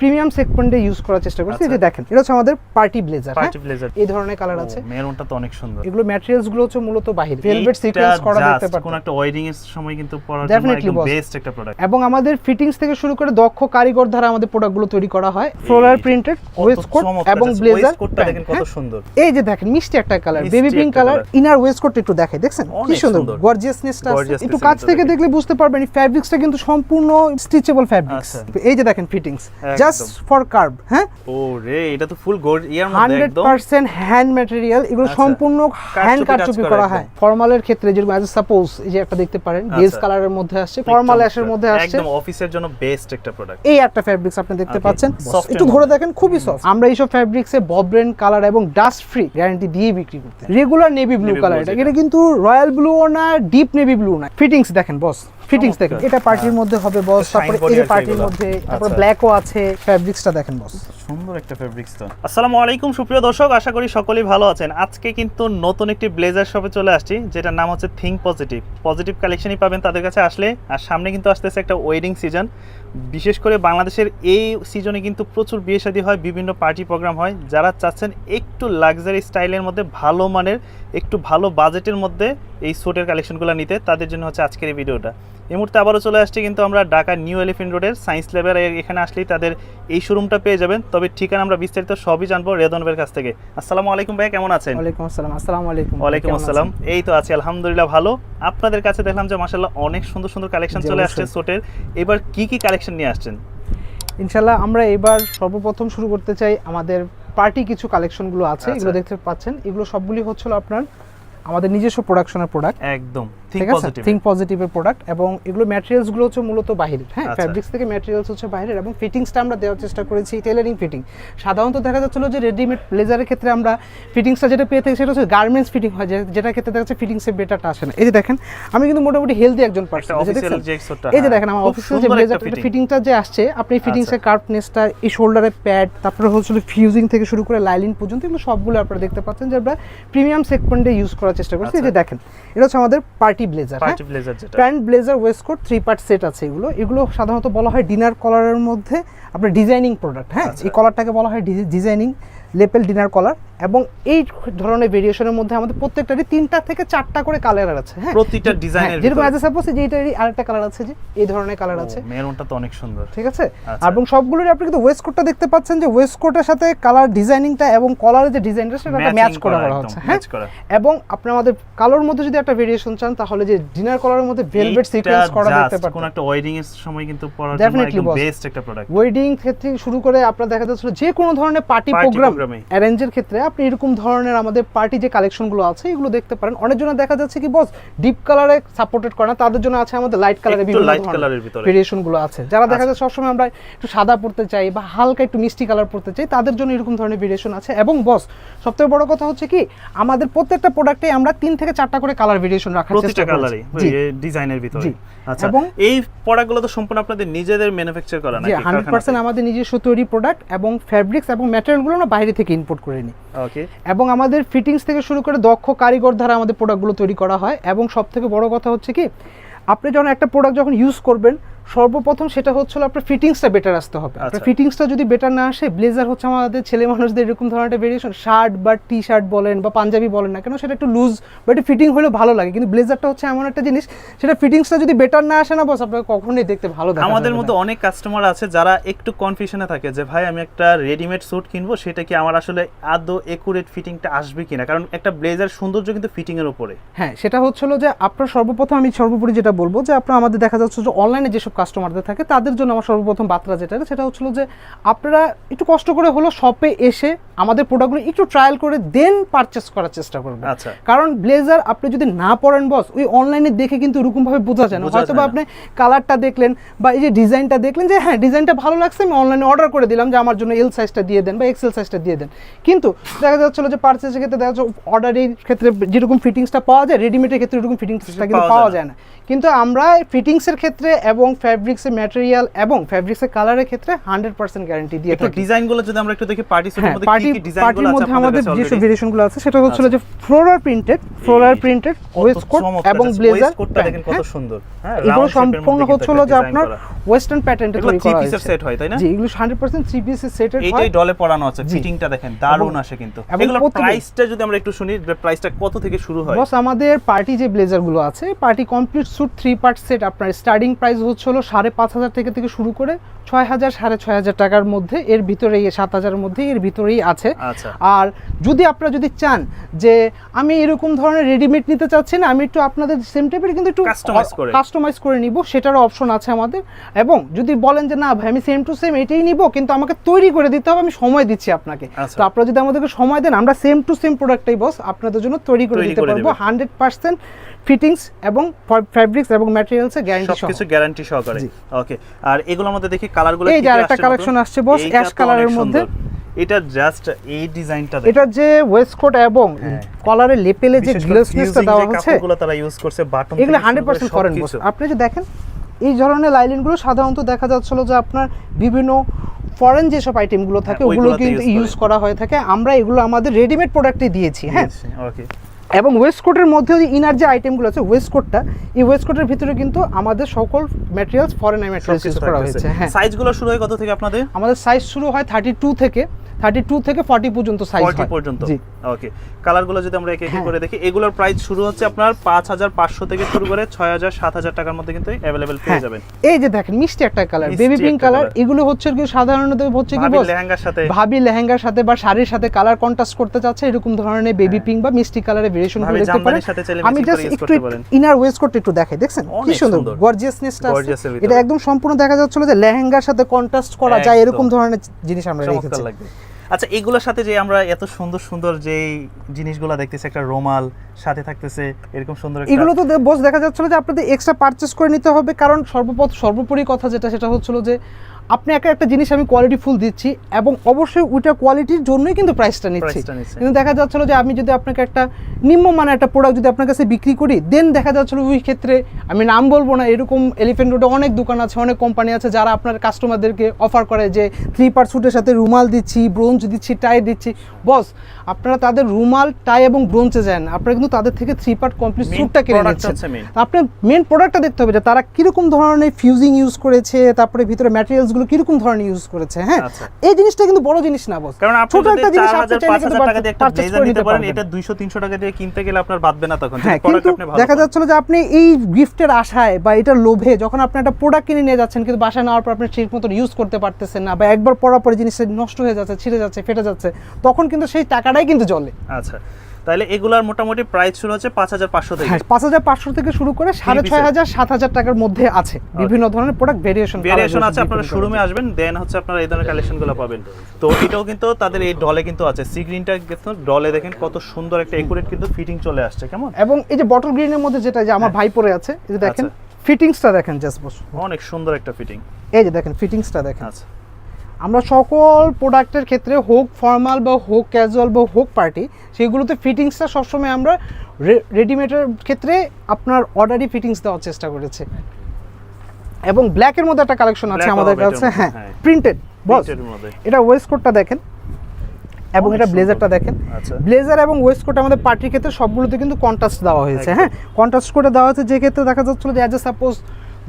Premium সেগমেন্টে use করার চেষ্টা করছি। এই যে আচ্ছা। দেখেন এটা হচ্ছে আমাদের পার্টি ব্লেজার পার্টি ব্লেজার এই ধরনের কালার আছে। মেরুনটা তো অনেক সুন্দর। এগুলো ম্যাটেরিয়ালসগুলো হচ্ছে মূলত বাহির। ভেলভেট সিকোয়েন্স করা দেখতে কোন একটা ওয়েডিং এর সময় কিন্তু পরার জন্য একদম বেস্ট একটা প্রোডাক্ট এবং আমাদের ফিটিংস থেকে শুরু করে দক্ষ কারিগর দ্বারা আমাদের প্রোডাক্টগুলো তৈরি করা হয়। ফ্লোরাল প্রিন্টেড ওয়েস্ট কোট এবং ব্লেজার কোটটা দেখেন কত সুন্দর। এই যে দেখেন মিষ্টি একটা colour baby pink colour inner waist coat একটু দেখাই দেখছেন? কি সুন্দর। গর্জিয়াসনেসটা আছে। একটু কাছ থেকে দেখলে বুঝতে পারবেন এই ফ্যাব্রিক্সটা কিন্তু সম্পূর্ণ স্টিচেবল ফ্যাব্রিক্স আচ্ছা। এই যে দেখেন ফিটিংস। জাস্ট ফর কার্ভ হ্যাঁ? এটা তো ফুল গোল্ড ইয়ার মধ্যে একদম। পার্সেন্ট হ্যান্ড ম্যাটেরিয়াল এগুলো আচ্ছা। সম্পূর্ণ হ্যান্ড কারচুপি করা হয়। ফর্মালের ক্ষেত্রে যেরকম অ্যাজ সাপোজ এই যে একটা দেখতে পারেন বেজ। কালারের মধ্যে আসছে ফর্মাল অ্যাশের মধ্যে আসছে। একদম অফিসের জন্য বেস্ট একটা প্রোডাক্ট এই একটা ফ্যাব্রিক্স আপনি দেখতে পাচ্ছেন। একটু ধরে দেখেন খুবই সফট আমরা এইসব ফ্যাব্রিক্সে বব্রেন কালার এবং ডাস্ট ফ্রি গ্যারান্টি দিয়ে বিক্রি করতে। রেগুলার নেভি ব্লু কালার এটা। এটা কিন্তু রয়্যাল ব্লু না ডিপ নেভি ব্লু না। ফিটিংস দেখেন বস ফিটিংস দেখেন এটা পার্টির মধ্যে হবে বস Shine তারপরে এই যে পার্টির মধ্যে তারপরে আচ্ছা। ব্ল্যাকও আছে ফ্যাব্রিক্সটা দেখেন বস সুন্দর একটা ফেব্রিক্স তো আসসালামু আলাইকুম সুপ্রিয় দর্শক আশা করি সকলেই ভালো আছেন। আজকে কিন্তু নতুন একটি ব্লেজার শপে চলে আসছি যেটার নাম হচ্ছে থিঙ্ক পজিটিভ পজিটিভ কালেকশনই পাবেন তাদের কাছে আসলে আর সামনে কিন্তু আসতেছে একটা ওয়েডিং সিজন বিশেষ করে বাংলাদেশের এই সিজনে কিন্তু প্রচুর বিয়ে শাদী হয় বিভিন্ন পার্টি প্রোগ্রাম হয়। যারা চাচ্ছেন একটু লাক্সারি স্টাইলের মধ্যে ভালো মানের একটু ভালো বাজেটের মধ্যে এই স্যুটের কালেকশনগুলো নিতে তাদের জন্য হচ্ছে আজকের এই ভিডিওটা। এই মুহূর্তে আবারও চলে আসছে কিন্তু আমরা ঢাকা নিউ এলিফেন্ট রোডের সায়েন্স ল্যাবের এখানে আসলেই তাদের এই শোরুমটা পেয়ে যাবেন। তবে ঠিকানা আমরা বিস্তারিত সবই জানব রেদনবের কাছ থেকে। আসসালামু আলাইকুম ভাই কেমন আছেন? ওয়ালাইকুম আসসালাম আসসালামু আলাইকুম। ওয়ালাইকুম আসসালাম। এই তো আছি আলহামদুলিল্লাহ ভালো। আপনাদের কাছে দেখলাম যে মাসাল্লাহ অনেক সুন্দর সুন্দর কালেকশন চলে আসছে। সোটের। এবার কি কি কালেকশন নিয়ে আসছেন? ইনশাল্লাহ আমরা এবার সর্বপ্রথম শুরু করতে চাই আমাদের পার্টি কিছু কালেকশনগুলো আছে আচ্ছা। এগুলো দেখতে পাচ্ছেন। এগুলো সবগুলি হচ্ছিল আপনার আমাদের নিজস্ব প্রোডাকশনের প্রোডাক্ট একদম ঠিক আছে? পজিটিভ থিঙ্ক পজিটিভের প্রোডাক্ট এবং এগুলো ম্যাটেরিয়ালসগুলো হচ্ছে মূলত বাহিরের হ্যাঁ? আচ্ছা। ফ্যাব্রিক্স থেকে ম্যাটেরিয়ালস হচ্ছে বাইরের এবং ফিটিংসটা আমরা দেওয়ার চেষ্টা করেছি টেলারিং ফিটিং সাধারণত দেখা যাচ্ছিল যে রেডিমেড ব্লেজারের ক্ষেত্রে আমরা ফিটিংসটা যেটা পেয়ে থাকি সেটা হচ্ছে গার্মেন্টস ফিটিং হয় যে- যেটার ক্ষেত্রে দেখা যাচ্ছে ফিটিংসের বেটারটা আসে না। এই যে দেখেন আমি কিন্তু মোটামুটি হেলদি একজন পার্সন এই যে দেখেন আমার অফিসিয়াল যে ব্লেজার ফিটিংটা যে আসছে আপনি ফিটিংসের কার্ভনেসটা এই শোল্ডারের প্যাড তারপরে হচ্ছে ফিউজিং থেকে শুরু করে লাইলিন পর্যন্ত এগুলো সবগুলো আপনারা দেখতে পাচ্ছেন যে আমরা প্রিমিয়াম সেগমেন্টে ইউজ করার চেষ্টা করছি। এই যে আচ্ছা। দেখেন এটা হচ্ছে আমাদের পার্টি ব্লেজার পার্টি ব্লেজার যেটা। Pant blazer waistcoat three part set আছে এগুলো। এগুলো সাধারণত বলা হয় ডিনার কলারের মধ্যে আপনার ডিজাইনিং প্রোডাক্ট হ্যাঁ? আচ্ছা। এই কলারটাকে বলা হয় ডিজাইনিং লেপেল ডিনার কলার এবং এই ধরনের ভেরিয়েশনের মধ্যে আমাদের প্রত্যেকটারই তিনটা থেকে চারটা করে কালার আছে হ্যাঁ? প্রতিটা ডিজাইনের হ্যাঁ, যেরকম অ্যাজ সাপোজ যে এটারই আরেকটা কালার আছে যে এই ধরনের কালার আছে। মেরুনটা তো অনেক সুন্দর। ঠিক আছে? আচ্ছা। এবং সবগুলোর আপনি কিন্তু ওয়েস্ট কোটটা দেখতে পাচ্ছেন যে ওয়েস্ট কোটের সাথে কালার ডিজাইনিংটা এবং কলারের যে ডিজাইনটা সেটা একটা ম্যাচ করা হচ্ছে হ্যাঁ। এবং আপনি আমাদের কালোর মধ্যে যদি একটা ভেরিয়েশন চান তাহলে যে ডিনার কলারের মধ্যে ভেলভেট সিকোয়েন্স করা দেখতে just কোন একটা ওয়েডিং এর সময় কিন্তু পরার জন্য একদম বেস্ট একটা প্রোডাক্ট ওয়েডিং ক্ষেত্রে শুরু করে আপনার দেখা যাচ্ছে যে কোনো ধরনের পার্টি Party প্রোগ্রাম। অ্যারেঞ্জের ক্ষেত্রে আপনি এরকম ধরনের আমাদের পার্টি যে কালেকশনগুলো আছে এগুলো দেখতে পারেন। অনেক জনের দেখা যাচ্ছে কি বস ডিপ কালারে সাপোর্টেড করে না তাদের জন্য আছে আমাদের লাইট কালারে বিভিন্ন colour এর ভিতরে। ভেরিয়েশনগুলো আছে। যারা দেখা আচ্ছা। যায় সবসময় আমরা একটু সাদা পড়তে চাই বা হালকা একটু মিষ্টি কালার পড়তে চাই তাদের জন্য এরকম ধরনের ভেরিয়েশন আছে। এবং বস সবথেকে বড় কথা হচ্ছে কি আমাদের প্রত্যেকটা প্রোডাক্টে আমরা তিন থেকে চারটা করে কালার ভেরিয়েশন রাখার চেষ্টা করেছি। ডিজাইনের ভিতরে। আচ্ছা এবং- এই প্রোডাক্টগুলো তো সম্পূর্ণ আপনাদের নিজেদের ম্যানুফ্যাকচার করা নাকি? হান্ড্রেড পার্সেন্ট আমাদের নিজস্ব তৈরি প্রোডাক্ট এবং ফ্যাব্রিক্স এবং ম্যাটেরিয়ালগুলো আমরা বাইরে থেকে ইম্পোর্ট করে নিই ওকে এবং আমাদের ফিটিংস থেকে শুরু করে দক্ষ কারিগর দ্বারা আমাদের প্রোডাক্টগুলো তৈরি করা হয়। এবং সব থেকে বড় কথা হচ্ছে কি আপনি যখন একটা প্রোডাক্ট যখন ইউজ করবেন সর্বপ্রথম সেটা হচ্ছিল আপনার ফিটিংসটা বেটার আসতে হবে। আপনার আচ্ছা। ফিটিংসটা যদি বেটার না আসে ব্লেজার হচ্ছে আমাদের ছেলে মানুষদের এরকম ধরনের ভেরিয়েশন শার্ট বা টি শার্ট বলেন বা পাঞ্জাবি বলেন না কেন সেটা একটু লুজ বা একটু ফিটিং হলে ভালো লাগে। কিন্তু ব্লেজারটা হচ্ছে এমন একটা জিনিস সেটা ফিটিংসটা যদি বেটার না আসে না বস আপনাকে কখনোই দেখতে ভালো আমাদের মধ্যে অনেক কাস্টমার আছে যারা একটু কনফিউশনে থাকে যে ভাই আমি একটা রেডিমেড স্যুট কিনবো সেটা কি আমার আসলে আদৌ একুরেট ফিটিংটা আসবে কিনা? কারণ একটা ব্লেজার সৌন্দর্য কিন্তু ফিটিং এর উপরে। হ্যাঁ সেটা হচ্ছিল যে আপনার সর্বপ্রথম আমি সর্বোপরি যেটা বলব যে আপনার আমাদের দেখা যাচ্ছে যে অনলাইনে যেসব কাস্টমারদের থাকে তাদের জন্য আমার সর্বপ্রথম বার্তা যেটা সেটা হচ্ছিল যে আপনারা একটু কষ্ট করে হলো শপে এসে আমাদের প্রোডাক্টগুলো একটু ট্রায়াল করে দেন পারচেস করার চেষ্টা করবেন। আচ্ছা। কারণ ব্লেজার আপনি যদি না পড়েন বস ওই অনলাইনে দেখে কিন্তু এরকম ভাবে বোঝা যায় না। হয়তো বা আপনি কালারটা দেখলেন বা এই যে ডিজাইনটা দেখলেন যে হ্যাঁ ডিজাইনটা ভালো লাগছে আমি অনলাইনে অর্ডার করে দিলাম যে আমার জন্য এল সাইজটা দিয়ে দেন বা এক্সেল সাইজটা দিয়ে দেন। কিন্তু দেখা যাচ্ছিল যে পারচেসের ক্ষেত্রে দেখা যাচ্ছে অর্ডারের ক্ষেত্রে যেরকম ফিটিংসটা পাওয়া যায় রেডিমেডের ক্ষেত্রে এরকম ফিটিংসটা কিন্তু পাওয়া যায় না। কিন্তু আমরা ফিটিংসের ক্ষেত্রে এবং ফ্যাব্রিক্সের ম্যাটেরিয়াল এবং ফ্যাব্রিক্সের কালারের ক্ষেত্রে হান্ড্রেড পার্সেন্ট গ্যারান্টি দিয়ে থাকি। ডিজাইনগুলো যদি আমরা একটু দেখি পার্টি সুটের হ্যাঁ মধ্যে কি কি ডিজাইনগুলো পার্টির আছে মধ্যে আমাদের আমাদের যেসব already? ভেরিয়েশনগুলো আছে সেটা হচ্ছিল যে floral printed floral printed waist coat এবং ব্লেজার waist coat টা দেখেন কত সুন্দর। হ্যাঁ এগুলো সম্পূর্ণ হচ্ছিল যে আপনার ওয়েস্টার্ন প্যাটার্নটা তৈরি করা হয়েছে। সেট হয় তাই না? জি এগুলো হান্ড্রেড পার্সেন্ট থ্রি পিসের সেটের হয়। এইটাই ডলে পড়ানো আছে ফিটিংটা দেখেন দারুণ আসে কিন্তু। এগুলো প্রাইসটা যদি আমরা একটু শুনি প্রাইসটা কত থেকে শুরু হয়? বস আমাদের পার্টি যে ব্লেজারগুলো আছে party complete suit three part set আপনার স্টার্টিং প্রাইস হচ্ছে হলো সাড়ে পাঁচ হাজার থেকে থেকে শুরু করে ছয় হাজার সাড়ে ছয় হাজার টাকার মধ্যে এর ভিতরেই সাত হাজারের মধ্যে এর ভিতরেই আছে। আচ্ছা। আর যদি আপনারা যদি চান যে আমি এরকম ধরনের রেডিমেড নিতে চাচ্ছি না আমি একটু আপনাদের সেম টাইপের কিন্তু একটু কাস্টমাইজ করে। নিব সেটারও অপশন আছে আমাদের। এবং যদি বলেন যে না ভাই আমি সেম টু সেম এটাই নিব কিন্তু আমাকে তৈরি করে দিতে হবে আমি সময় দিচ্ছি আপনাকে। আচ্ছা। তো আপনারা যদি আমাদেরকে সময় দেন আমরা সেম টু সেম প্রোডাক্টটাই বস আপনাদের জন্য তৈরি করে দিতে পারব। হান্ড্রেড পার্সেন্ট ফিটিংস এবং ফ্যাব্রিক্স এবং ম্যাটেরিয়ালসের গ্যারান্টি সহ। গ্যারান্টি সহকারে। ওকে আর এগুলোর মধ্যে দেখি কালারগুলো এই যে আরেকটা কালেকশন আসছে বস অ্যাশ কালারের মধ্যে। এটা জাস্ট এই ডিজাইনটা এটা যে ওয়েস্টকোট এবং হ্যাঁ। কলারের লেপেলে যে গ্লেসনেসটা দেওয়া হচ্ছে কাপড়গুলো তারা ইউজ করছে বাটন এগুলো হান্ড্রেড পার্সেন্ট ফরেন বস আপনি যে দেখেন এই ধরনের লাইলিনগুলো সাধারণত দেখা যাচ্ছিল যে আপনার বিভিন্ন ফরেন যেসব আইটেমগুলো থাকে হ্যাঁ, ওগুলো কিন্তু ইউজ করা। হয়ে থাকে। আমরা এগুলো আমাদের রেডিমেড প্রোডাক্টে দিয়েছি হ্যাঁ? ওকে এবং ওয়েস্টকোটের মধ্যে যে ইনার যে আইটেমগুলো আছে ওয়েস্টকোটটা এই ওয়েস্টকোটের ভিতরে কিন্তু আমাদের সকল ম্যাটেরিয়ালস ফরেন ম্যাটেরিয়ালস ইউজ করা হয়েছে হ্যাঁ। সাইজগুলো শুরু হয় কত থেকে আপনাদের? আমাদের সাইজ শুরু হয় থার্টি টু থেকে থার্টি টু থেকে ফর্টি পর্যন্ত সাইজ 40 পর্যন্ত। ওকে কালারগুলো যদি আমরা একে একে হ্যাঁ। করে দেখি এগুলোর প্রাইস শুরু হচ্ছে আপনার পাঁচ হাজার পাঁচশো থেকে শুরু করে ছয় হাজার সাত হাজার টাকার মধ্যে কিন্তু অ্যাভেলেবেল পেয়ে হ্যাঁ। যাবেন। এই যে দেখেন মিষ্টি একটা কালার বেবি পিঙ্ক কালার এগুলো হচ্ছে কি সাধারণত হচ্ছে কি লেহেঙ্গার সাথে। ভাবি লেহেঙ্গার সাথে বা শাড়ির সাথে কালার কন্ট্রাস্ট করতে চাচ্ছে এরকম ধরনের বেবি হ্যাঁ। পিঙ্ক বা মিষ্টি কালারের ভেরিয়েশন ভাবি দেখতে পারেন। আমি জাস্ট একটু ইনার ওয়েস্ট কোট একটু দেখাই দেখছেন? কি সুন্দর। গর্জিয়াসনেসটা। এটা একদম সম্পূর্ণ দেখা যাচ্ছিল যে লেহেঙ্গার সাথে কন্ট্রাস্ট করা যায় এরকম ধরনের জিনিস আমরা রেখেছি। আচ্ছা এগুলোর সাথে যে আমরা এত সুন্দর সুন্দর যে জিনিসগুলো দেখতেছি, একটা রোমাল, সাথে থাকতেছে, এরকম সুন্দর এগুলো তো বস দেখা যাচ্ছিল যে আপনাদের এক্সট্রা পারচেস করে নিতে হবে, কারণ সর্বপথ সর্বোপরি কথা যেটা, সেটা হচ্ছিল যে আপনি একটা একটা জিনিস আমি কোয়ালিটি ফুল দিচ্ছি এবং অবশ্যই ওইটা কোয়ালিটির জন্যই কিন্তু প্রাইসটা নিচ্ছি। কিন্তু দেখা যাচ্ছিল যে আমি যদি আপনাকে একটা নিম্নমানের একটা প্রোডাক্ট যদি আপনার কাছে বিক্রি করি দেন দেখা যাচ্ছিল ওই ক্ষেত্রে আমি নাম বলব না এরকম এলিফেন্ট রোডে অনেক দোকান আছে অনেক কোম্পানি আছে যারা আপনার কাস্টমারদেরকে অফার করে যে থ্রি পার্ট স্যুটের সাথে রুমাল দিচ্ছি ব্রোঞ্জ দিচ্ছি টাই দিচ্ছি। বস আপনারা তাদের রুমাল টাই এবং ব্রোঞ্জে যান আপনারা কিন্তু তাদের থেকে থ্রি পার্ট কমপ্লিট স্যুটটা কিনে নিচ্ছেন। আপনার মেন প্রোডাক্টটা দেখতে হবে যে তারা কীরকম ধরনের ফিউজিং ইউজ করেছে তারপরে ভিতরে ম্যাটেরিয়ালসগুলো কীরকম ধরনের ইউজ করেছে হ্যাঁ? আচ্ছা। এই জিনিসটা কিন্তু বড় জিনিস না বস কারণ আপনি ছোট একটা জিনিস আপনি চাইলে কিন্তু টাকা দিয়ে একটা ব্লেজার নিতে পারেন এটা দুইশো তিনশো টাকা দিয়ে কিনতে গেলে আপনার বাঁধবে না তখন হ্যাঁ কিন্তু দেখা পান। যাচ্ছিল যে আপনি এই গিফটের আশায় বা এটার লোভে যখন আপনি একটা প্রোডাক্ট কিনে নিয়ে যাচ্ছেন কিন্তু বাসায় নেওয়ার পর আপনি ঠিক মতো ইউজ করতে পারতেছেন না বা একবার পরার পরে জিনিসটা নষ্ট হয়ে যাচ্ছে ছিঁড়ে যাচ্ছে ফেটে যাচ্ছে তখন কিন্তু সেই টাকাটাই কিন্তু জলে। আচ্ছা। তাহলে এগুলার মোটামুটি প্রাইস শুরু হচ্ছে পাঁচ হাজার পাঁচশো থেকে। হ্যাঁ পাঁচ হাজার পাঁচশো থেকে শুরু করে সাড়ে ছয় হাজার সাত হাজার টাকার মধ্যে আছে। বিভিন্ন ধরনের প্রোডাক্ট ভেরিয়েশন ভেরিয়েশন আছে আপনারা শোরুমে আসবেন দেন হচ্ছে আপনারা এই ধরনের কালেকশনগুলো পাবেন। তো এটাও কিন্তু তাদের এই ডলে কিন্তু আছে। সি গ্রিনটা কিন্তু ডলে দেখেন কত সুন্দর একটা একুরেট কিন্তু ফিটিং চলে আসছে কেমন? এবং এই যে বটল গ্রিনের মধ্যে যেটা যে আমার ভাই পরে আছে এই যে দেখেন আচ্ছা। ফিটিংসটা দেখেন জাস্ট বস অনেক সুন্দর একটা ফিটিং এই যে দেখেন ফিটিংসটা দেখেন। আচ্ছা। আমরা সকল প্রোডাক্টের ক্ষেত্রে হোক ফর্মাল বা হোক ক্যাজুয়াল বা হোক পার্টি সেগুলোতে ফিটিংসটা সবসময় আমরা রেডিমেডের ক্ষেত্রে আপনার অর্ডারই ফিটিংস দেওয়ার চেষ্টা করেছি। এবং ব্ল্যাকের মধ্যে একটা কালেকশন আছে আমাদের কাছে হ্যাঁ হ্যাঁ। প্রিন্টেড বস এর মধ্যে। এটা ওয়েস্ট কোটটা দেখেন। এবং এটা ব্লেজারটা দেখেন। আচ্ছা। ব্লেজার এবং ওয়েস্ট কোট আমাদের পার্টির ক্ষেত্রে সবগুলোতে কিন্তু কন্ট্রাস্ট দেওয়া হয়েছে হ্যাঁ। কন্ট্রাস্ট করে দেওয়া হয়েছে যে ক্ষেত্রে দেখা যাচ্ছিল যে অ্যাজ এ সাপোজ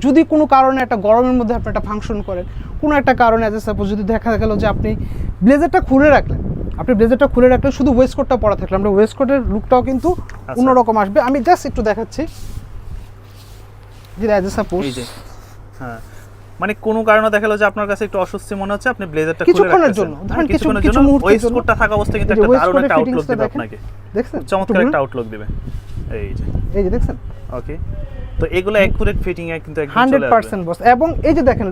যদি কোনো কারণে একটা গরমের মধ্যে আপনি একটা ফাংশন করেন কোনো একটা কারণে অ্যাজ এ সাপোজ যদি দেখা গেল যে আপনি ব্লেজারটা খুলে রাখলেন আপনি ব্লেজারটা খুলে রাখলে শুধু ওয়েস্ট কোটটা পরা থাকলে আমরা ওয়েস্ট কোটের লুকটাও কিন্তু আচ্ছা। অন্যরকম আসবে। আমি জাস্ট একটু দেখাচ্ছি। যে অ্যাজ এ সাপোজ হ্যাঁ। মানে কোনো কারণে দেখা গেলো যে আপনার কাছে একটু অস্বস্তি মনে হচ্ছে আপনি ব্লেজারটা কিছুক্ষণের জন্য, ধরেন কিছু- কিছুক্ষণের কিছু জন্য। থাকা অবস্থায় কিন্তু একটা দারুণ একটা আউটলুক দিবে আপনাকে। দেখছেন? চমৎকার একটা। আউটলুক দিবে। এই যে। এই যে দেখছেন? ওকে তো এগুলো অ্যাকুরেট ফিটিং এ কিন্তু একদম হান্ড্রেড চলে আসবে। পার্সেন্ট বস এবং এই যে দেখেন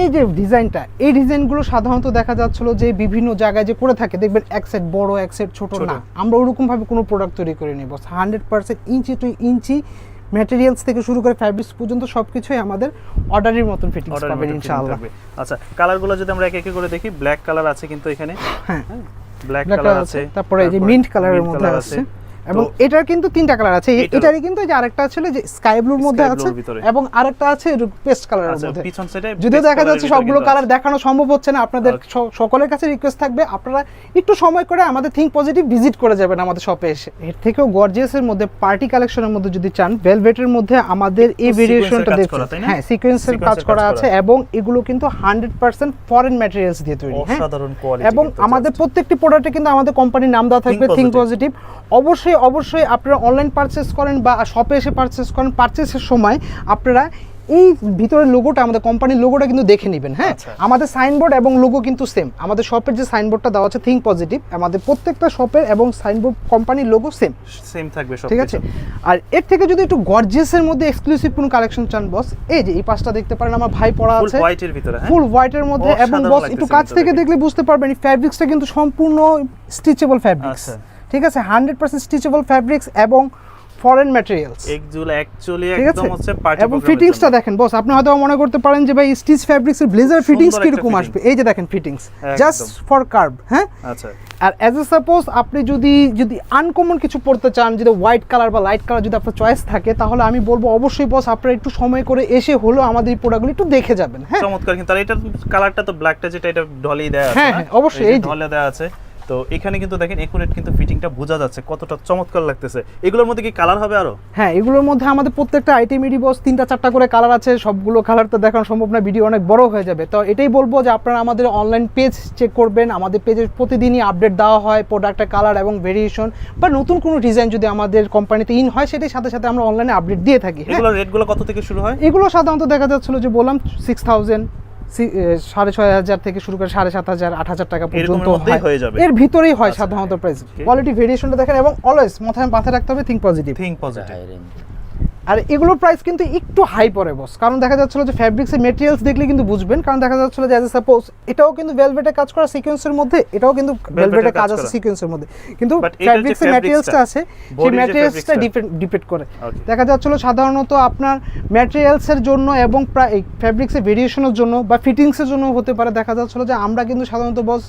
এই যে ডিজাইনটা এই ডিজাইনগুলো সাধারণত দেখা যাচ্ছিল যে বিভিন্ন জায়গায় যে করে থাকে দেখবেন এক সেট বড় এক সেট ছোট। না। আমরা ওরকম ভাবে কোনো প্রোডাক্ট তৈরি boss hundred percent inch to inch materials থেকে শুরু করে ফ্যাব্রিক্স পর্যন্ত সবকিছুই আমাদের অর্ডারের মতন ফিটিংস পাবেন ইনশাআল্লাহ। আচ্ছা কালারগুলো যদি আমরা এক এক করে দেখি ব্ল্যাক কালার আছে কিন্তু এখানে। হ্যাঁ। ব্ল্যাক কালার আছে তারপরে এই যে এর mint মধ্যে আছে। এবং এটার কিন্তু তিনটা কালার আছে। এটারই কিন্তু যে আরেকটা ছিল যে স্কাই ব্লুর মধ্যে আছে। এবং আরেকটা আছে পেস্ট কালারের আচ্ছা মধ্যে। যদিও দেখা যাচ্ছে সবগুলো কালার দেখানো সম্ভব হচ্ছে না। আপনাদের সকলের কাছে রিকোয়েস্ট থাকবে আপনারা একটু সময় করে আমাদের থিঙ্ক পজিটিভ ভিজিট করে যাবেন আমাদের শপে এসে। এর থেকেও গর্জিয়াসের মধ্যে পার্টি কালেকশনের মধ্যে যদি চান ভেলভেটের মধ্যে আমাদের এই ভেরিয়েশনটা কাজ দেখছেন? হ্যাঁ সিকোয়েন্সের কাজ করা আছে এবং এগুলো কিন্তু হান্ড্রেড পার্সেন্ট ফরেন ম্যাটেরিয়ালস দিয়ে তৈরি হ্যাঁ? অসাধারণ কোয়ালিটি এবং আমাদের প্রত্যেকটি প্রোডাক্টে কিন্তু আমাদের কোম্পানির নাম দেওয়া থাকবে থিঙ্ক পজিটিভ অবশ্যই অবশ্যই অবশ্যই আপনারা অনলাইন পারচেস করেন বা শপে এসে পারচেস করেন পারচেসের সময় আপনারা এই ভিতরের লোগোটা আমাদের কোম্পানির লোগোটা কিন্তু দেখে নেবেন হ্যাঁ? আচ্ছা। আমাদের সাইনবোর্ড এবং লোগো কিন্তু সেম আমাদের শপের যে সাইনবোর্ডটা দেওয়া আছে থিঙ্ক পজিটিভ আমাদের প্রত্যেকটা শপের এবং সাইনবোর্ড কোম্পানির লোগো সেম সেম থাকবে সব ঠিক আছে? আর এর থেকে যদি একটু গর্জিয়াসের মধ্যে এক্সক্লুসিভ কোনো কালেকশন চান বস এই যে এই পাশটা দেখতে পারেন আমার ভাই পড়া ফুল আছে। হোয়াইটের ভিতরে হ্যাঁ? ফুল হোয়াইটের মধ্যে এবং বস একটু কাছ থেকে দেখলে বুঝতে পারবেন ফ্যাব্রিক্সটা কিন্তু সম্পূর্ণ স্টিচেবল ফ্যাব্রিক্স আচ্ছা। ঠিক আছে? হান্ড্রেড পার্সেন্ট স্টিচেবল ফ্যাব্রিক্স এবং ফরেন ম্যাটেরিয়ালস অ্যাকচুয়ালি ঠিক একদম আছে? হচ্ছে পার্টি এবং ফিটিংসটা দেখেন বস আপনি হয়তো মনে করতে পারেন যে ভাই স্টিচ ফ্যাব্রিক্সের ব্লেজার ফিটিংস কীরকম আসবে? এই যে দেখেন ফিটিংস জাস্ট ফর কার্ভ হ্যাঁ? আচ্ছা। আর অ্যাজ এ সাপোজ আপনি যদি যদি আনকমন কিছু পড়তে চান যদি হোয়াইট কালার বা লাইট কালার যদি আপনার চয়েস থাকে তাহলে আমি বলব অবশ্যই বস আপনারা একটু সময় করে এসে হলো আমাদের এই প্রোডাক্টগুলো একটু দেখে যাবেন হ্যাঁ? চমৎকার কিন্তু আর এটার কালারটা তো ব্ল্যাকটা যেটা এটা ঢলেই দেয়া আছে হ্যাঁ, হ্যাঁ, অবশ্যই, এই ঢলে দেয়া আছে। তো এখানে কিন্তু দেখেন একুরেট কিন্তু ফিটিংটা বোঝা যাচ্ছে কতটা চমৎকার লাগতেছে। এগুলোর মধ্যে কি কালার হবে আরও? হ্যাঁ এগুলোর মধ্যে আমাদের প্রত্যেকটা আইটেম আইটেমেরই বস তিনটা চারটা করে কালার আছে সবগুলো কালার তো দেখানো সম্ভব না ভিডিও অনেক বড় হয়ে যাবে। তো এটাই বলব যে আপনারা আমাদের অনলাইন পেজ চেক করবেন আমাদের পেজে প্রতিদিনই আপডেট দেওয়া হয় প্রোডাক্টের কালার এবং ভেরিয়েশন বা নতুন কোনো ডিজাইন যদি আমাদের কোম্পানিতে ইন হয় সেটার সাথে সাথে আমরা অনলাইনে আপডেট দিয়ে থাকি এগুলো এগুলোর রেটগুলো কত থেকে শুরু হয়? এগুলো সাধারণত দেখা যাচ্ছিল যে বললাম সিক্স থাউজেন্ড সাড়ে ছয় হাজার থেকে শুরু করে সাড়ে সাত হাজার আট হাজার টাকা পর্যন্ত এরকমের মধ্যেই হয়। যাবে। এর ভিতরেই হয় আচ্ছা, সাধারণত প্রাইস. কোয়ালিটি ভেরিয়েশনটা দেখেন এবং অলওয়েজ মাথায় মাথায় রাখতে হবে থিঙ্ক পজিটিভ থিঙ্ক পজিটিভ আর এগুলোর প্রাইস কিন্তু একটু হাই পড়ে বস কারণ দেখা যাচ্ছিল যে ফ্যাব্রিক্সের মেটেরিয়ালস দেখলে কিন্তু বুঝবেন। কারণ দেখা যাচ্ছিল যে অ্যাজ এ সাপোজ এটাও কিন্তু ভেলভেটে কাজ করা সিকোয়েন্সের মধ্যে এটাও কিন্তু ভেলভেটে কাজ আছে সিকোয়েন্সের মধ্যে। কিন্তু ফ্যাব্রিক্সের fabrics-টা, আছে সেই body-র ম্যাটেরিয়ালসটা ডিপেন্ড ডিপেন্ড করে। দেখা যাচ্ছিল সাধারণত আপনার ম্যাটেরিয়ালসের জন্য এবং প্রায় ফ্যাব্রিক্সের ভেরিয়েশনের জন্য বা ফিটিংসের জন্য হতে পারে। দেখা যাচ্ছিল যে আমরা কিন্তু সাধারণত বস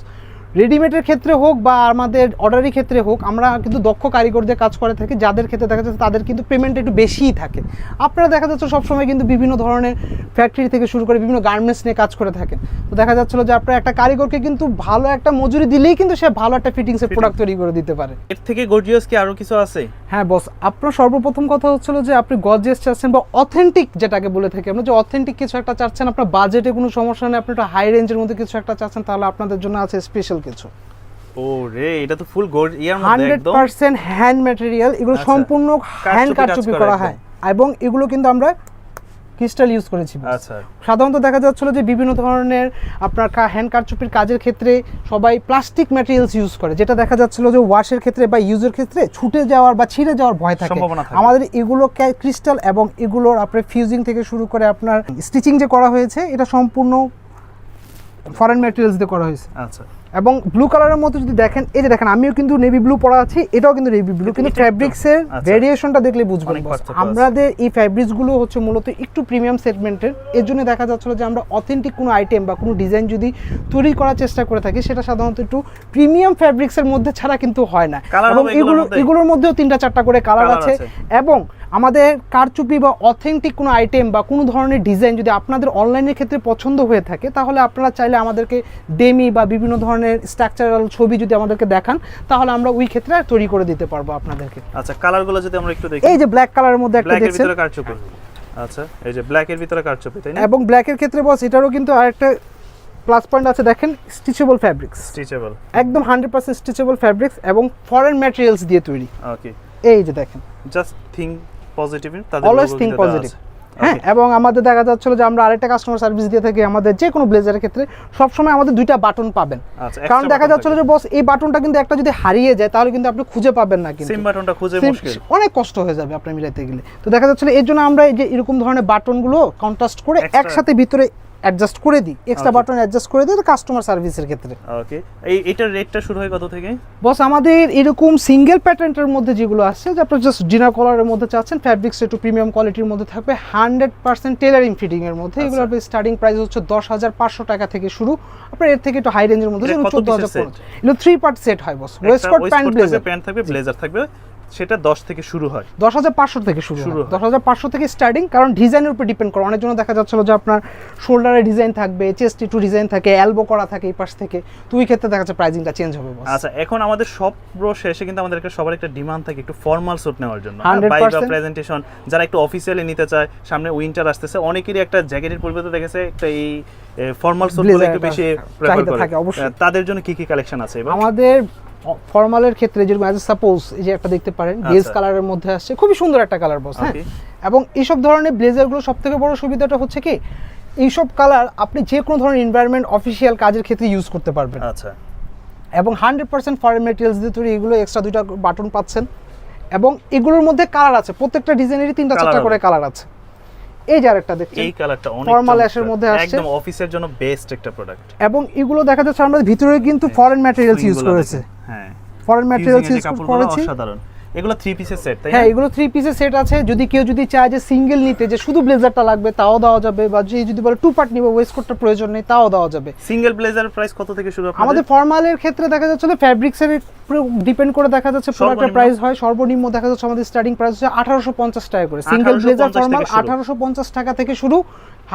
রেডিমেডের ক্ষেত্রে হোক বা আমাদের অর্ডারের ক্ষেত্রে হোক আমরা কিন্তু দক্ষ কারিগরদের কাজ করে থাকি যাদের ক্ষেত্রে দেখা যাচ্ছে তাদের কিন্তু পেমেন্ট একটু বেশিই থাকে। আপনারা দেখা যাচ্ছে সবসময় কিন্তু বিভিন্ন ধরনের ফ্যাক্টরি থেকে শুরু করে বিভিন্ন গার্মেন্টস নিয়ে কাজ করে থাকেন। তো দেখা যাচ্ছিল যে আপনার একটা কারিগরকে কিন্তু ভালো একটা মজুরি দিলেই কিন্তু সে ভালো একটা ফিটিংসের প্রোডাক্ট তৈরি করে দিতে পারে। এর থেকে গর্জিয়াস কি আরও কিছু আছে? হ্যাঁ বস আপনার সর্বপ্রথম কথা হচ্ছিল যে আপনি গর্জিয়াস চাচ্ছেন বা অথেন্টিক যেটাকে বলে থাকি আমরা যে অথেন্টিক কিছু একটা চাচ্ছেন আপনার বাজেটে কোনো সমস্যা নেই আপনি একটা হাই রেঞ্জের মধ্যে কিছু একটা চাচ্ছেন তাহলে আপনাদের জন্য আছে স্পেশাল কিছু। এটা তো ফুল গোল্ড ইয়ার মধ্যে একদম। পার্সেন্ট হ্যান্ড ম্যাটেরিয়াল এগুলো আচ্ছা। সম্পূর্ণ হ্যান্ড কারচুপি করা হয়। এবং এগুলো কিন্তু আমরা ক্রিস্টাল ইউজ করেছি আচ্ছা। সাধারণত দেখা যাচ্ছিল যে বিভিন্ন ধরনের আপনার হ্যান্ড কারচুপির কাজের ক্ষেত্রে সবাই প্লাস্টিক ম্যাটেরিয়ালস ইউজ করে যেটা দেখা যাচ্ছিল যে ওয়াশের ক্ষেত্রে বা ইউজের ক্ষেত্রে ছুটে যাওয়ার বা ছিঁড়ে যাওয়ার ভয় থাকে। থাকে। আমাদের এগুলো ক্রিস্টাল এবং এগুলোর আপনার ফিউজিং থেকে শুরু করে আপনার স্টিচিং যে করা হয়েছে এটা সম্পূর্ণ ফরেন ম্যাটেরিয়ালস দিয়ে করা হয়েছে। আচ্ছা। এবং ব্লু কালারের মধ্যে যদি দেখেন এই যে দেখেন আমিও কিন্তু নেভি ব্লু পরা আছি এটাও কিন্তু নেভি ব্লু কিন্তু ফ্যাব্রিক্সের। ভেরিয়েশনটা দেখলে বুঝবেন। আমাদের এই ফ্যাব্রিক্সগুলো হচ্ছে মূলত একটু প্রিমিয়াম সেগমেন্টের এর জন্য দেখা যাচ্ছিল যে আমরা অথেন্টিক কোনো আইটেম বা কোনো ডিজাইন যদি তৈরি করার চেষ্টা করে থাকি সেটা সাধারণত একটু প্রিমিয়াম ফ্যাব্রিক্সের মধ্যে ছাড়া কিন্তু হয় না এবং এগুলো এগুলোর মধ্যেও তিনটা চারটা করে কালার আছে। এবং আমাদের কারচুপি বা অথেন্টিক কোনো আইটেম বা কোনো ধরনের ডিজাইন যদি আপনাদের অনলাইনের ক্ষেত্রে পছন্দ হয়ে থাকে তাহলে আপনারা চাইলে আমাদেরকে ডেমি বা বিভিন্ন ধরনের স্ট্রাকচারাল ছবি যদি আমাদেরকে দেখান তাহলে আমরা ওই ক্ষেত্রে তৈরি করে দিতে পারব আপনাদেরকে। আচ্ছা কালারগুলো যদি আমরা একটু দেখি। এই যে ব্ল্যাক কালারের মধ্যে একটা দেখছেন? ভিতরে কারচুপি। আচ্ছা এই যে ব্ল্যাকের ভিতরে কারচুপি তাই না? এবং ব্ল্যাকের ক্ষেত্রে বস এটারও কিন্তু আরেকটা প্লাস পয়েন্ট আছে দেখেন স্টিচেবল ফ্যাব্রিক্স স্টিচেবল একদম হান্ড্রেড পার্সেন্ট স্টিচেবল ফ্যাব্রিক্স এবং ফরেন ম্যাটেরিয়ালস দিয়ে তৈরি। ওকে এই যে দেখেন। জাস্ট থিঙ্ক পজিটিভ তাদের অলওয়েজ থিঙ্ক পজিটিভ হ্যাঁ এবং আমাদের দেখা যাচ্ছিল যে আমরা আরেকটা কাস্টমার সার্ভিস দিয়ে থাকি আমাদের যে কোনো ব্লেজারের ক্ষেত্রে সবসময় আমাদের দুইটা বাটন পাবেন। আচ্ছা কারণ দেখা যাচ্ছিল যে বস এই বাটনটা কিন্তু একটা যদি হারিয়ে যায় তাহলে কিন্তু আপনি খুঁজে পাবেন না কিন্তু। সিম বাটনটা খুঁজে মুশকিল। অনেক কষ্ট হয়ে যাবে আপনি মিলাইতে গেলে। তো দেখা যাচ্ছিল এর জন্য আমরা এই যে এরকম ধরনের বাটনগুলো কন্ট্রাস্ট করে একসাথে ভিতরে অ্যাডজাস্ট করে দিই। এক্সট্রা বাটন অ্যাডজাস্ট করে দিই কাস্টমার সার্ভিসের ক্ষেত্রে। ওকে এই এটার রেটটা শুরু হয় কত থেকে? বস আমাদের এরকম সিঙ্গেল প্যাটার্নটার মধ্যে যেগুলো আসছে যে আপনার জাস্ট ডিনার কলারের মধ্যে চাচ্ছেন ফ্যাব্রিক্স একটু প্রিমিয়াম কোয়ালিটির মধ্যে থাকবে হান্ড্রেড পার্সেন্ট টেলারিং ফিটিং এর মধ্যে। এগুলো। স্টার্টিং প্রাইস হচ্ছে দশ হাজার পাঁচশো টাকা থেকে শুরু। আপনার এর থেকে একটু হাই রেঞ্জের মধ্যে চোদ্দ হাজার এগুলো থ্রি পার্ট সেট হয় boss waistcoat pant blazer pant থাকবে ব্লেজার থাকবে। সেটা দশ থেকে শুরু হয়। দশ হাজার পাঁচশো থেকে শুরু শুরু হয়। হয়। দশ হাজার পাঁচশো থেকে স্টার্টিং কারণ ডিজাইনের উপর ডিপেন্ড করে। অনেক জন্য দেখা যাচ্ছিল যে আপনার শোল্ডারে ডিজাইন থাকবে চেস্ট একটু ডিজাইন থাকে এলবো করা থাকে এই পাশ থেকে। তো ওই ক্ষেত্রে দেখা যাচ্ছে প্রাইজিংটা চেঞ্জ হবে আচ্ছা এখন আমাদের সব প্রো শেষে কিন্তু আমাদের একটা সবার একটা ডিমান্ড থাকে একটু ফর্মাল স্যুট নেওয়ার জন্য। 100% প্রেজেন্টেশন যারা একটু অফিসিয়ালি নিতে চায় সামনে উইন্টার আসতেছে অনেকেরই একটা জ্যাকেটের পরিবর্তে দেখেছে একটা এই ফর্মাল স্যুট Blazer একটু বেশি প্রেফার করে। তাদের জন্য কি কি কালেকশন আছে আমাদের ফর্মালের ক্ষেত্রে যেরকম অ্যাজ সাপোজ এই যে একটা দেখতে পারেন বেজ আচ্ছা। কালারের মধ্যে আসছে খুবই সুন্দর একটা কালার বস হ্যাঁ? এবং এইসব ধরনের ব্লেজারগুলো সব থেকে বড় সুবিধাটা হচ্ছে কি এইসব কালার আপনি যে কোনো ধরনের এনভায়রনমেন্ট অফিসিয়াল কাজের ক্ষেত্রে ইউজ করতে পারবেন। আচ্ছা। এবং হান্ড্রেড পার্সেন্ট ফরেন মেটেরিয়ালস দিয়ে তৈরি এগুলো এক্সট্রা দুইটা বাটন পাচ্ছেন। এবং এগুলোর মধ্যে কালার আছে প্রত্যেকটা ডিজাইনেরই তিনটা চারটা করে কালার আছে। এই যে আরেকটা দেখছেন এই কালারটা অনেক ash এর মধ্যে আসছে। একদম অফিসের জন্য বেস্ট একটা প্রোডাক্ট এবং এগুলো দেখা যাচ্ছে আমরা ভিতরে কিন্তু ফরেন ম্যাটেরিয়ালস ইউজ করেছে। হ্যাঁ। ফরেন ম্যাটেরিয়ালস ইউজ করেছি। অসাধারণ। এগুলো থ্রি পিসের সেট তাই হ্যাঁ এগুলো থ্রি পিসের সেট আছে। যদি কেউ যদি চায় যে সিঙ্গেল নিতে যে শুধু ব্লেজারটা লাগবে তাও দেওয়া যাবে। বা যে যদি বলে টু পার্ট নিবে ওয়েস্ট কোটটা প্রয়োজন নেই তাও দেওয়া যাবে। সিঙ্গেল ব্লেজার প্রাইস কত থেকে শুরু আমাদের ফর্মালের ক্ষেত্রে দেখা যাচ্ছে ফ্যাব্রিক্সের ডিপেন্ড করে দেখা যাচ্ছে প্রোডাক্টের? প্রাইস হয়। সর্বনিম্ন দেখা যাচ্ছে আমাদের স্টার্টিং প্রাইস হচ্ছে আঠারোশো পঞ্চাশ টাকা করে। Single blazer formal. আঠারোশো পঞ্চাশ টাকা থেকে শুরু।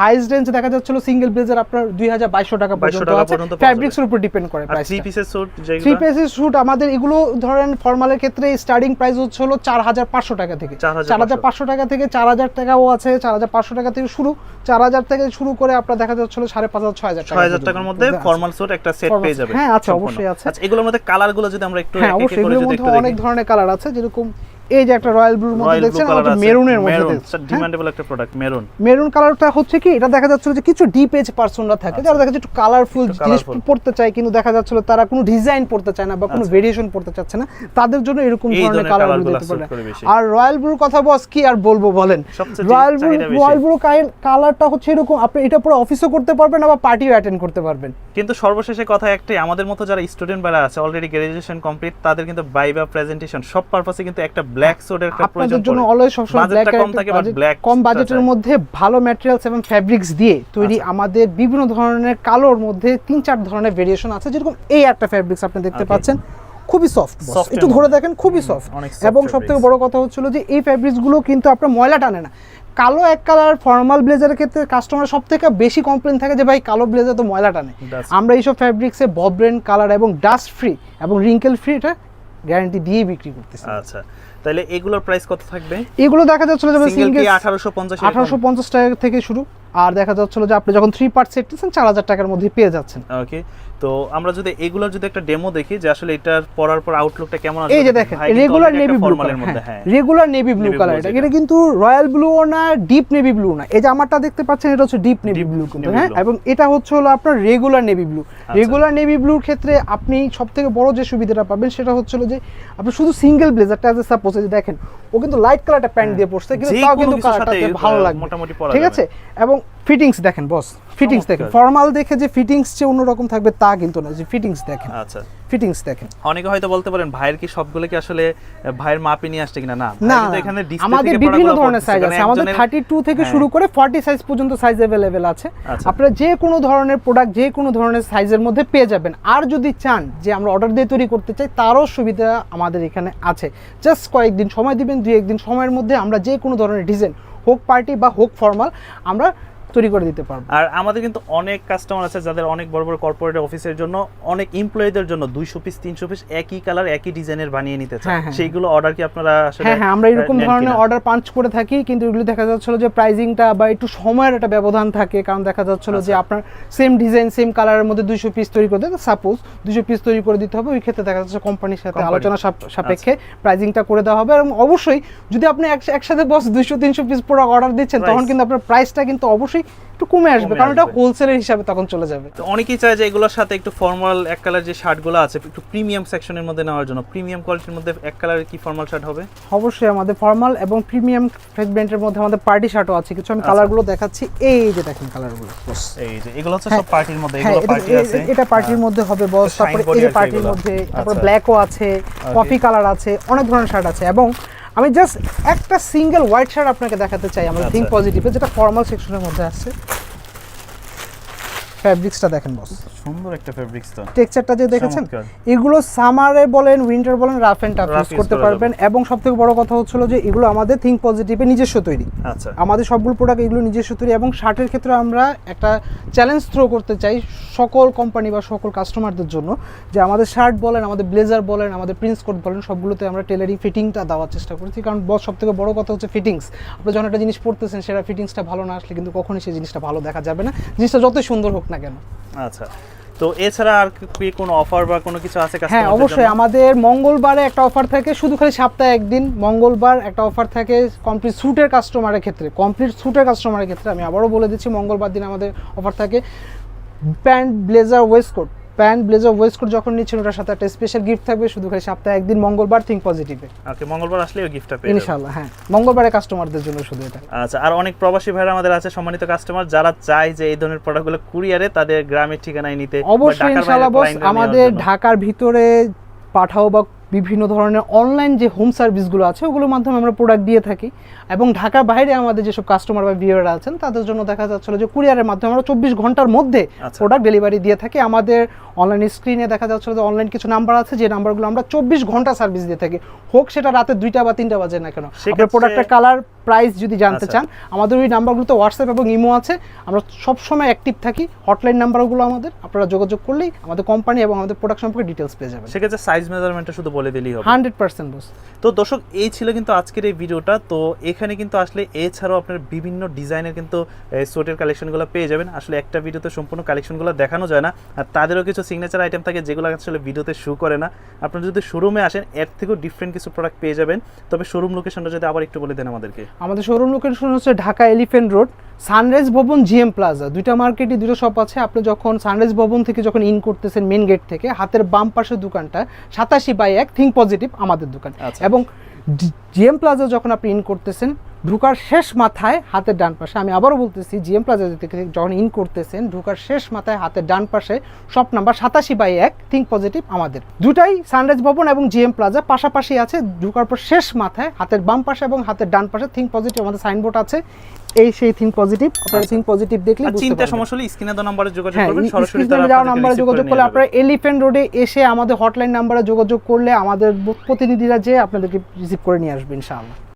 হাইস্ট রেঞ্জ দেখা যাচ্ছিল সিঙ্গেল ব্লেজার আপনার দুই হাজার বাইশশো টাকা 2200 পর্যন্ত আছে ফ্যাব্রিক্সের উপর ডিপেন্ড করে প্রাইস থ্রি পিসের স্যুট থ্রি পিসের শুট আমাদের এগুলো ধরেন ফর্মালের ক্ষেত্রে স্টার্টিং প্রাইস হচ্ছে হলো চার হাজার পাঁচশো টাকা থেকে। চার হাজার পাঁচশো। টাকা থেকে চার হাজার টাকাও আছে চার হাজার পাঁচশো টাকা থেকে শুরু। চার হাজার থেকে শুরু করে আপনার দেখা যাচ্ছে হলো সাড়ে পাঁচ হাজার ছয় হাজার ছয় হাজার টাকার মধ্যে ফর্মাল স্যুট একটা সেট পেয়ে যাবে হ্যাঁ, আছে, অবশ্যই আছে। আচ্ছা এগুলোর মধ্যে কালারগুলো যদি আমরা একটু হ্যাঁ অবশ্যই। এগুলোর মধ্যে অনেক ধরনের কালার আছে যেরকম এই যে একটা রয়্যাল ব্লুর মধ্যে দেখছেন? কালার মেরুনের মধ্যে দেখছেন, হ্যাঁ? ডিমান্ডেবল একটা প্রোডাক্ট মেরুন। মেরুন কালারটা হচ্ছে কি এটা দেখা যাচ্ছিল যে কিছু ডিপ এজ পার্সনরা থাকে যারা দেখা যাচ্ছে একটু কালারফুল আচ্ছা। জিনিস পড়তে চায় কিন্তু দেখা যাচ্ছিল তারা কোনো ডিজাইন পড়তে চায় না বা কোনো আচ্ছা। ভেরিয়েশন পড়তে চাচ্ছে না। তাদের জন্য এরকম ধরনের কালারগুলো দিতে পারে। আর রয়্যাল ব্লুর কথা বস কি আর বলব বলেন? রয়্যাল ব্লু রয়্যাল ব্লু কালারটা হচ্ছে এরকম আপনি এটা পুরো অফিসও করতে পারবেন আবার পার্টিও অ্যাটেন্ড করতে পারবেন। কিন্তু সর্বশেষে কথা একটাই আমাদের মতো যারা স্টুডেন্ট বেলা আছে অলরেডি গ্রাজুয়েশন কমপ্লিট তাদের কিন্তু বাইবা প্রেজেন্টেশন সব পারপাসে কিন্তু একটা ব্ল্যাক স্যুটের একটা প্রয়োজন আপনাদের জন্য অলওয়েজ সবসময় ব্ল্যাক কম থাকে বাট ব্ল্যাক কম বাজেটের মধ্যে ভালো ম্যাটেরিয়ালস এবং ফ্যাব্রিক্স দিয়ে তৈরি আচ্ছা। আমাদের বিভিন্ন ধরনের কালোর মধ্যে তিন চার ধরনের ভেরিয়েশন আছে যেরকম এই একটা ফ্যাব্রিক্স আপনি দেখতে পাচ্ছেন। খুবই সফট একটু ধরে দেখেন খুবই সফট এবং সব থেকে বড় কথা হচ্ছিল যে এই ফ্যাব্রিক্সগুলো কিন্তু আপনার ময়লা টানে না। কালো এক কালার ফর্মাল ব্লেজারের ক্ষেত্রে কাস্টমার সব থেকে বেশি কমপ্লেন থাকে যে ভাই কালো ব্লেজার তো ময়লা টানে। আমরা এইসব ফ্যাব্রিক্সে বব্রেন কালার এবং ডাস্ট ফ্রি এবং রিঙ্কেল ফ্রি এটা গ্যারান্টি দিয়ে বিক্রি করতেছি। আচ্ছা তাহলে এগুলোর প্রাইস কত থাকবে? এগুলো দেখা যাচ্ছিল যে সিঙ্গেল কি সিঙ্গেল 1850 পঞ্চাশ টাকা থেকে শুরু। আর দেখা যাচ্ছিল যে আপনি যখন থ্রি পার্ট সেট নিচ্ছেন চার হাজার টাকার মধ্যে পেয়ে যাচ্ছেন। ওকে তো আমরা যদি এগুলোর যদি একটা ডেমো দেখি যে আসলে এটার পরার পর আউটলুকটা কেমন আসবে এই যে দেখেন রেগুলার নেভি ব্লু এর মধ্যে হ্যাঁ রেগুলার নেভি ব্লু কালার এটা এটা। কিন্তু রয়্যাল ব্লুও না ডিপ নেভি ব্লু না। এই যে আমারটা দেখতে পাচ্ছেন এটা হচ্ছে ডিপ নেভি ব্লু কিন্তু হ্যাঁ? এবং এটা হচ্ছে হলো আপনার regular navy blue regular navy ব্লুর ক্ষেত্রে আপনি সব থেকে বড় যে সুবিধাটা পাবেন সেটা হচ্ছে হলো যে আপনি শুধু সিঙ্গেল ব্লেজারটা অ্যাজ সাপোজ যে দেখেন ও কিন্তু লাইট কালারটা প্যান্ট দিয়ে পড়ছে কিন্তু তাও কিন্তু কালারটা ভালো লাগবে। মোটামুটি ঠিক আছে? এবং ফিটিংস দেখেন বস ফিটিংস দেখেন ফর্মাল দেখে যে ফিটিংস যে অন্যরকম থাকবে তা কিন্তু না যে ফিটিংস দেখেন। আচ্ছা। ফিটিংস দেখেন। অনেকে হয়তো বলতে পারেন ভাইয়ের কি সবগুলো কি আসলে ভাইয়ের মাপে নিয়ে আসছে কিনা? না না এখানে আমাদের বিভিন্ন ধরনের সাইজ আছে। আমাদের একজনের- থার্টি টু থেকে হ্যাঁ। শুরু করে ফর্টি সাইজ পর্যন্ত সাইজ অ্যাভেলেবেল আছে। আচ্ছা। আপনারা যে কোনো ধরনের প্রোডাক্ট যে কোনো ধরনের সাইজের মধ্যে পেয়ে যাবেন। আর যদি চান যে আমরা অর্ডার দিয়ে তৈরি করতে চাই তারও সুবিধা আমাদের এখানে আছে। জাস্ট কয়েকদিন সময় দিবেন দুই একদিন সময়ের মধ্যে আমরা যে কোনো ধরনের ডিজাইন হোক পার্টি বা হোক ফর্মাল আমরা তৈরি করে দিতে পারব। আর আমাদের কিন্তু অনেক কাস্টমার আছে যাদের অনেক বড় বড় কর্পোরেট অফিসের জন্য অনেক এমপ্লয়ীদের জন্য দুইশো পিস তিনশো পিস একই কালার একই ডিজাইনের বানিয়ে নিতে চায়। হ্যাঁ, হ্যাঁ। সেইগুলো অর্ডার কি আপনারা আসলে হ্যাঁ হ্যাঁ আমরা এরকম ধরনের অর্ডার পাঞ্চ করে থাকি কিন্তু এগুলো দেখা যাচ্ছিল যে প্রাইজিংটা বা একটু সময়ের একটা ব্যবধান থাকে কারণ দেখা যাচ্ছিল যে আচ্ছা। আপনার সেম ডিজাইন সেম কালারের মধ্যে দুইশো পিস তৈরি করতে সাপোজ দুইশো পিস তৈরি করে দিতে হবে ওই ক্ষেত্রে দেখা যাচ্ছে কোম্পানির সাথে আলোচনা সাপ- সাপেক্ষে প্রাইজিংটা করে দেওয়া হবে। এবং অবশ্যই যদি আপনি এক- একসাথে বস দুইশো তিনশো পিস পুরো অর্ডার দিচ্ছেন তখন কিন্তু আপনার প্রাইসটা কিন্তু অবশ্যই একটু কমে আসবে কারণ এটা হোলসেলের হিসাবে তখন চলে যাবে। তো অনেকেই চায় যে এগুলোর সাথে একটু ফর্মাল এক কালার যে শার্টগুলো আছে একটু প্রিমিয়াম সেকশনের মধ্যে নেওয়ার জন্য। প্রিমিয়াম কোয়ালিটির মধ্যে এক কালারের কি ফর্মাল শার্ট হবে? অবশ্যই আমাদের ফর্মাল এবং প্রিমিয়াম সেগমেন্টের মধ্যে আমাদের পার্টি শার্টও আছে। কিছু আমি আচ্ছা। কালারগুলো দেখাচ্ছি। এই যে দেখেন কালারগুলো এই যে এগুলো হচ্ছে হ্যাঁ। সব পার্টির মধ্যে হ্যাঁ এগুলো পার্টি আছে। এটা পার্টির মধ্যে হবে বস তারপরে এই পার্টির মধ্যে তারপর আচ্ছা। ব্ল্যাকও আছে কফি কালার আছে অনেক ধরনের শার্ট আছে। এবং আমি জাস্ট একটা সিঙ্গেল হোয়াইট শার্ট আপনাকে দেখাতে চাই আমাদের থিঙ্ক। পজিটিভে যেটা ফর্মাল সেকশনের মধ্যে আসছে ফ্যাব্রিক্সটা দেখেন বস সুন্দর একটা ফেব্রিক্স তো টেক্সচারটা যে দেখেছেন এগুলো সামারে বলেন উইন্টার বলেন রাফ অ্যান্ড টাফ ইউজ করতে পারবেন। এবং সব থেকে বড় কথা হচ্ছিল যে এগুলো আমাদের থিঙ্ক পজিটিভে নিজস্ব তৈরি। আচ্ছা। আমাদের সবগুলো প্রোডাক্ট এগুলো নিজস্ব তৈরি এবং শার্টের ক্ষেত্রে আমরা একটা চ্যালেঞ্জ থ্রো করতে চাই সকল কোম্পানি বা সকল কাস্টমারদের জন্য। যে আমাদের শার্ট বলেন আমাদের ব্লেজার বলেন আমাদের প্রিন্স কোট বলেন সবগুলোতে আমরা টেলারিং ফিটিংটা দেওয়ার চেষ্টা করছি। কারণ বস সব থেকে বড় কথা হচ্ছে ফিটিংস আপনি যখন একটা জিনিস পড়তেছেন সেটা ফিটিংসটা ভালো না আসলে কিন্তু কখনোই সেই জিনিসটা ভালো দেখা যাবে না। জিনিসটা যতই সুন্দর হোক না কেন? আচ্ছা। তো এছাড়া আর কি কোনো অফার বা কোনো কিছু আছে হ্যাঁ অবশ্যই। আমাদের মঙ্গলবারে একটা অফার থাকে শুধু খালি সপ্তাহে একদিন। মঙ্গলবার একটা অফার থাকে কমপ্লিট স্যুটের কাস্টমারের ক্ষেত্রে। কমপ্লিট স্যুটের কাস্টমারের ক্ষেত্রে আমি আবারও বলে দিচ্ছি মঙ্গলবার দিন আমাদের অফার থাকে pant blazer waistcoat pant blazer waistcoat যখন নিচ্ছেন ওটার সাথে একটা স্পেশাল গিফট থাকবে শুধু খালি সপ্তাহে একদিন মঙ্গলবার থিঙ্ক পজিটিভে ওকে মঙ্গলবার আসলে ওই গিফটটা পেয়ে যাবেন। ইনশাল্লাহ হ্যাঁ। মঙ্গলবারে কাস্টমারদের জন্য শুধু এটা। আচ্ছা আর অনেক প্রবাসী ভাইরা আমাদের আছে সম্মানিত কাস্টমার যারা চায় যে এই ধরনের প্রোডাক্টগুলো কুরিয়ারে তাদের গ্রামের ঠিকানায় নিতে অবশ্যই বাইরে বস আমাদের ঢাকার ভিতরে পাঠাও বা বিভিন্ন ধরনের অনলাইন যে হোম সার্ভিসগুলো আছে ওগুলোর মাধ্যমে আমরা প্রোডাক্ট দিয়ে থাকি। এবং ঢাকার বাইরে আমাদের যেসব কাস্টমার বা ভিউয়ার আছেন তাদের জন্য দেখা যাচ্ছিল যে কুরিয়ারের মাধ্যমে আমরা চব্বিশ ঘণ্টার মধ্যে আচ্ছা। প্রোডাক্ট ডেলিভারি দিয়ে থাকি। আমাদের অনলাইন স্ক্রিনে দেখা যাচ্ছিল যে অনলাইন কিছু নাম্বার আছে যে নাম্বারগুলো আমরা চব্বিশ ঘণ্টা সার্ভিস দিয়ে থাকি। হোক সেটা রাতে দুইটা বা তিনটা বাজে না কেন। আপনার সেক্ষেত্রে- প্রোডাক্টের কালার প্রাইস যদি জানতে আচ্ছা। চান আমাদের ওই নাম্বারগুলোতে হোয়াটসঅ্যাপ এবং ইমো আছে। আমরা সবসময় অ্যাক্টিভ থাকি। হটলাইন নাম্বারগুলো আমাদের। আপনারা যোগাযোগ করলেই আমাদের কোম্পানি এবং আমাদের প্রোডাক্ট সম্পর্কে ডিটেলস পেয়ে যাবেন। সেক্ষেত্রে সাইজ মেজারমেন্টটা শুধু বলে দিলেই হবে। হান্ড্রেড পার্সেন্ট বস তো দর্শক এই ছিল কিন্তু আজকের এই ভিডিওটা। তো এখানে কিন্তু আসলে এছাড়াও আপনার বিভিন্ন ডিজাইনের কিন্তু সোয়েটের কালেকশনগুলো পেয়ে যাবেন। আসলে একটা ভিডিওতে সম্পূর্ণ কালেকশনগুলো দেখানো যায় না। আর তাদেরও কিছু সিগনেচার আইটেম থাকে যেগুলো আসলে ভিডিওতে শু করে না। আপনারা যদি শোরুমে আসেন এর থেকেও ডিফারেন্ট কিছু প্রোডাক্ট পেয়ে যাবেন। তবে শোরুম লোকেশনটা যদি আবার একটু বলে দেন আমাদেরকে। আমাদের শোরুম লোকেশন হচ্ছে ঢাকা এলিফেন্ট রোড সানরাইজ ভবন জিএম প্লাজা দুইটা মার্কেটে দুটো শপ আছে। আপনি যখন সানরাইজ ভবন থেকে যখন ইন করতেছেন মেন গেট থেকে হাতের বাম পাশের দোকানটা সাতাশি বাই এক থিঙ্ক পজিটিভ আমাদের দোকান। আচ্ছা। এবং জিএম প্লাজা যখন আপনি ইন করতেছেন ঢুকার শেষ মাথায় হাতের ডান পাশে আমি আবারও বলতেছি জিএম প্লাজা থেকে যখন ইন করতেছেন ঢুকার শেষ মাথায় হাতের ডান পাশে শপ নাম্বার সাতাশি বাই এক থিঙ্ক পজিটিভ আমাদের। দুটাই সানরাইজ ভবন এবং জিএম প্লাজা পাশাপাশি আছে ঢুকার পর শেষ মাথায় হাতের বাম পাশে এবং হাতের ডান পাশে থিঙ্ক পজিটিভ আমাদের সাইনবোর্ড আছে। এই সেই থিঙ্ক পজিটিভ আপনারা থিঙ্ক পজিটিভ দেখলে চিন্তা সমস্যা হলে স্ক্রিনে দেওয়া নাম্বারে যোগাযোগ হ্যাঁ করবেন সরাসরি দেওয়া নাম্বারে যোগাযোগ করলে আপনারা এলিফ্যান্ট রোডে এসে আমাদের হটলাইন নাম্বারে যোগাযোগ করলে আমাদের প্রতিনিধিরা যে আপনাদেরকে রিসিভ করে নিয়ে আসবে ইনশাআল্লাহ।